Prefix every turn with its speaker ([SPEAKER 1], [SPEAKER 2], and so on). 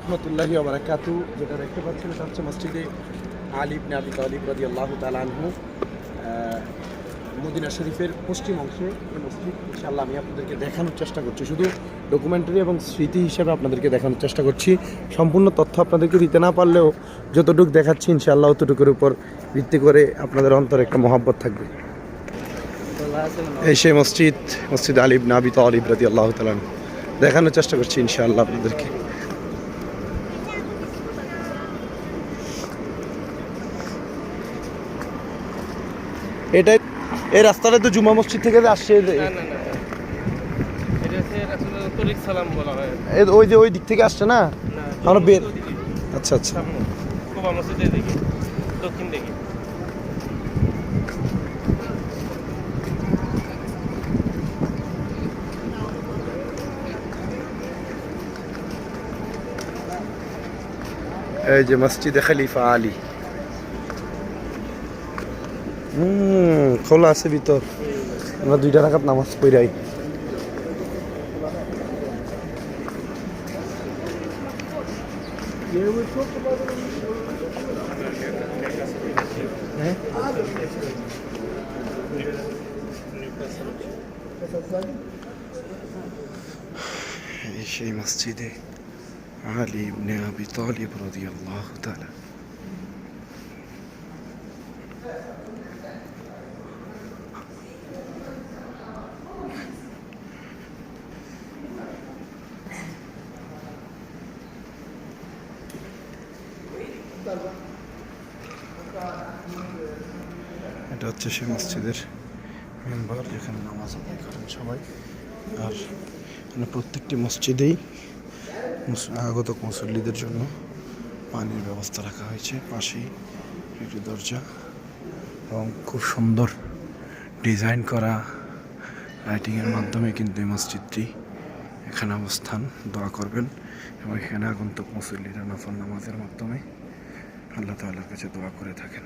[SPEAKER 1] রহমতুল্লাহি বারাকাতু যেটা দেখতে পাচ্ছেন, এটা হচ্ছে মসজিদে আলী ইবনে আবি তালিব রাদি আল্লাহ তালানহু মদিনা শরীফের পশ্চিম অংশে এই মসজিদ। ইনশাআল্লাহ আমি আপনাদেরকে দেখানোর চেষ্টা করছি। শুধু ডকুমেন্টারি এবং স্মৃতি হিসেবে আপনাদেরকে দেখানোর চেষ্টা করছি। সম্পূর্ণ তথ্য আপনাদেরকে দিতে না পারলেও যতটুকু দেখাচ্ছি, ইনশাআল্লাহ অতটুকুর উপর ভিত্তি করে আপনাদের অন্তরে একটা মহাব্বত থাকবে। এই সেই মসজিদ মসজিদ আলিব নাবি তালিব রাদি আল্লাহ তালান দেখানোর চেষ্টা করছি, ইনশাআল্লাহ আপনাদেরকে। এটাই এই রাস্তাটা তো জুমা মসজিদ থেকে আসছে
[SPEAKER 2] না না না এটা হচ্ছে আসলে তরিক সালাম বলা হয়।
[SPEAKER 1] ওই যে ওই দিক থেকে আসছে না? আমরা বের- আচ্ছা আচ্ছা।
[SPEAKER 2] দক্ষিণ দিকে।
[SPEAKER 1] এই যে মসজিদে খলিফা আলী। হুম, খোলা আছে ভিতর। আমরা দুইটা রাখাত নামাজ পড়াই এই সেই মসজিদে আলী ইবনে আবি তালিব রাদিয়াল্লাহু তাআলা। এটা হচ্ছে সে মসজিদের মেম্বার যেখানে নামাজ আদায় করেন সবাই। আর এখানে প্রত্যেকটি মসজিদেই মুস- আগত মুসল্লিদের জন্য পানির ব্যবস্থা রাখা হয়েছে। পাশেই একটি দরজা এবং খুব সুন্দর ডিজাইন করা লাইটিংয়ের মাধ্যমে কিন্তু এই মসজিদটি এখানে অবস্থান। দোয়া করবেন এবং এখানে আগন্তুক মুসল্লিরা নফল নামাজের মাধ্যমে আল্লাহ তাল্লাহর কাছে দোয়া করে থাকেন।